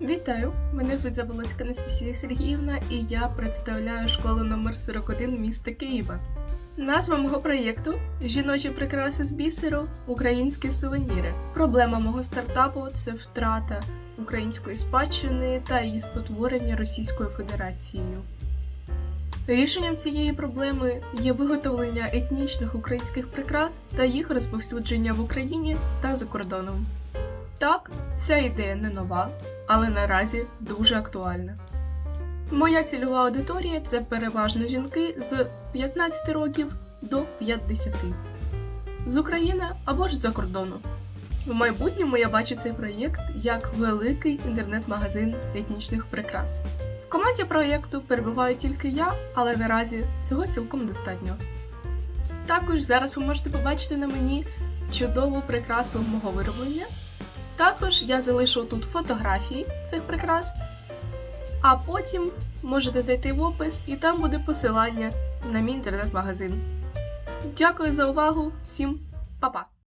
Вітаю! Мене звуть Заболоцька Анастасія Сергіївна і я представляю школу номер 41 міста Києва. Назва мого проєкту Жіночі прикраси з бісеру Українські сувеніри. Проблема мого стартапу це втрата української спадщини та її спотворення Російською Федерацією. Рішенням цієї проблеми є виготовлення етнічних українських прикрас та їх розповсюдження в Україні та за кордоном. Так, ця ідея не нова, але наразі дуже актуальна. Моя цільова аудиторія це переважно жінки з 15 років до 50, з України або ж з-за кордону. В майбутньому я бачу цей проєкт як великий інтернет-магазин етнічних прикрас. В команді проєкту перебуваю тільки я, але наразі цього цілком достатньо. Також зараз ви можете побачити на мені чудову прикрасу мого вироблення. Також я залишу тут фотографії цих прикрас, а потім можете зайти в опис і там буде посилання на мій інтернет-магазин. Дякую за увагу, всім па-па!